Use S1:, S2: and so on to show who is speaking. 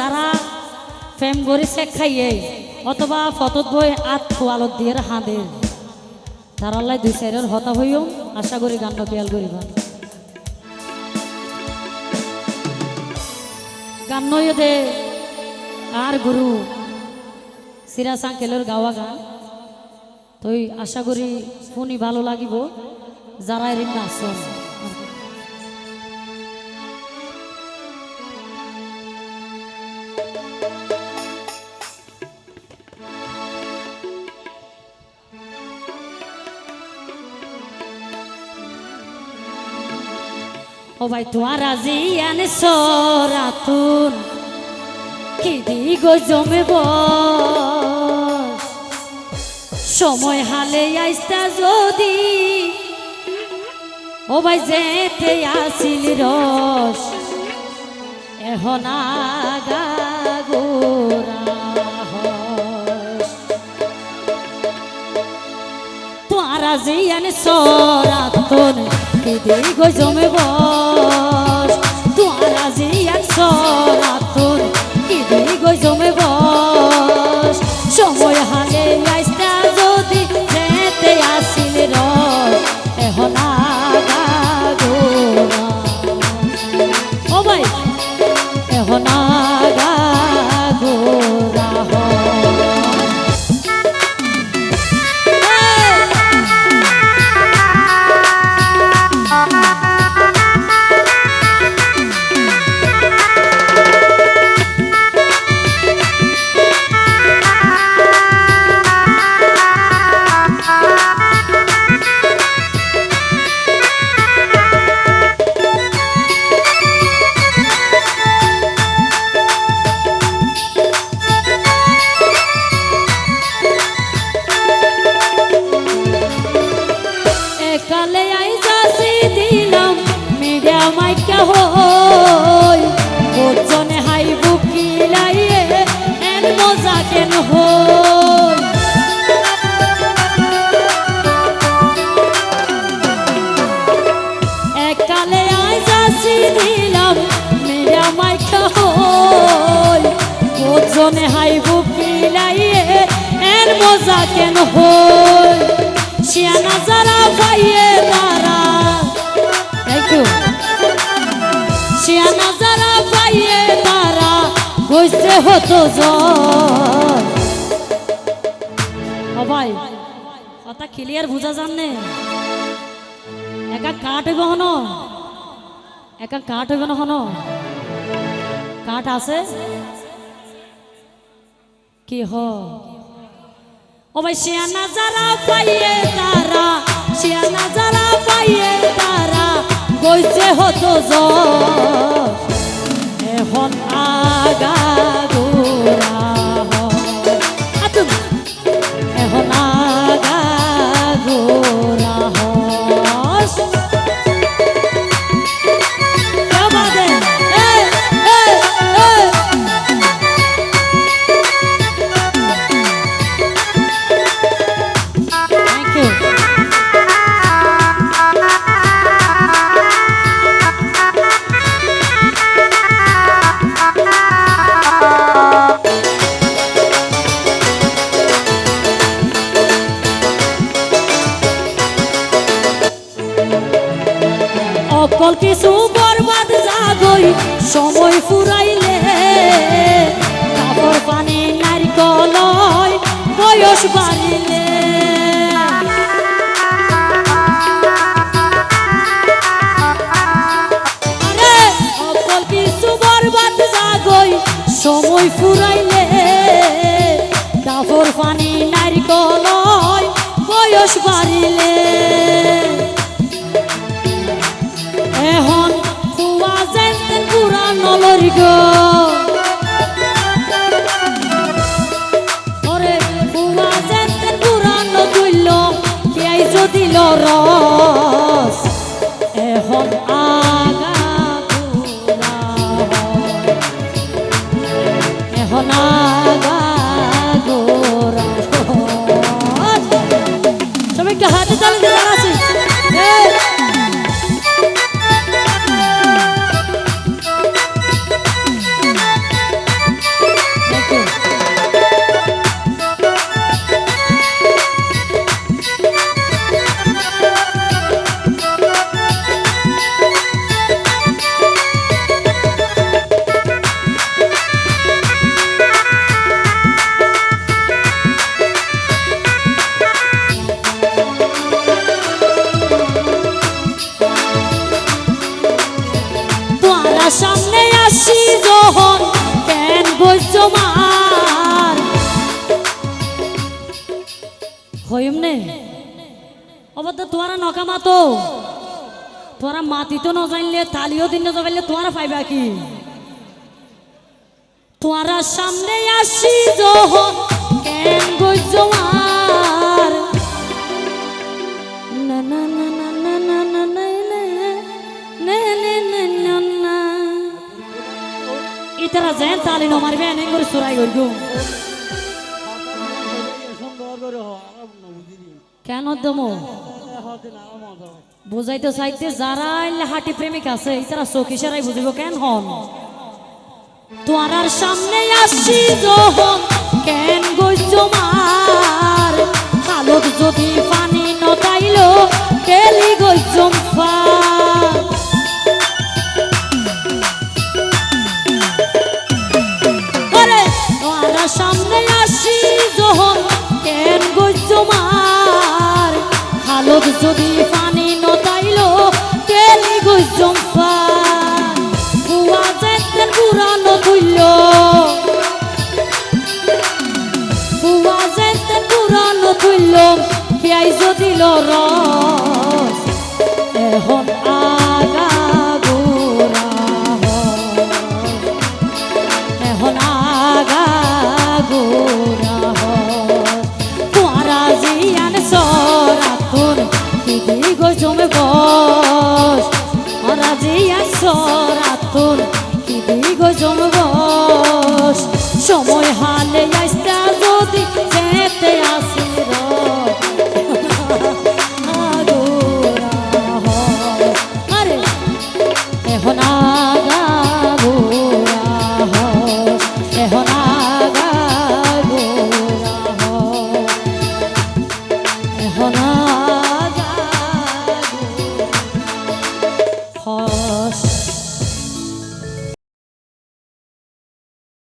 S1: যারা ফেম গড়ি চেক খাইয়ে, অথবা ফটোত বই আত খোয়ালত দিয়ে হাঁদের তারাল্লাই দুই সাইডের হতা হইও, আশা করি গান পিয়াল করিবা। গান দে, আর গুরু সিরাজ আঙ্কেলের গাওয়া গান। তুই আশা করি শুনি ভালো লাগিব, যারা এর নাচন ও ভাই তোমার আজি আনে সরাতুন। কি দি গো সময় হালে আইস্তা যদি। ও ভাই যেতে আসিল রস। এখন আগা আনে সরাতুন কি দি গো জমে বস। তোমার আজি আন মাইকা হই ওজনে হাই বুকি লাইয়ে মজা কেন হই? একালে আই যাসি দিলাম মিডিয়া মাইকা হই ওজনে হাই বুকি লাইয়ে মজা কেন হই? শিয়ানা যারা পাইয়ে হইছে হতো ভাই, কথা ক্লিয়ার বুঝা জানে একা কাঠ হইব হন? একা কাঠ হইব না হন? কাঠ আছে? কি হ? ও ভাই, শিয়ানা যারা পাইয়ে তারা, শিয়ানা যারা পাইয়ে তারা গইছে হতো জ্বর। অকল কিছু বরবাদ জাগই, সময় ফুরাইলে। কাপড় পানি নারিকল বয়স বাড়িলে। অকল কিছু বরবাদ জাগই, সময় ফুরাইলে। কাপড় পানি নারিকল বয়স বাড়িলে। দিল রস। এখন আগা এখন আগা গোরা সবাইকে হাতে চালিয়ে হয় এমনে অবদ্য তোরা নকামা তো তোরা মাতিতো ন জানলে তালিও দিন জানলে তোরা পাইবা কি? তোরা সামনে আসি যহ কেন গজ্জমার না না না না না না ইতারা জেন তালি ন এনে করে সুরাই
S2: করগো
S1: কেন দমো বুঝাইতে চাইতে যারা হাটি প্রেমিক আছে তারা চকিসারাই বুঝিব কেন হন? তোমার সামনে আসি কেন গৈছ মার? কালত যদি পানি নতাইল কেলি গৈছ সামনে আসি যখন কেন গোজমার হালত যদি পানি নতাইল কেন গোজম পুরানো তুইল পুয়া যদি লড়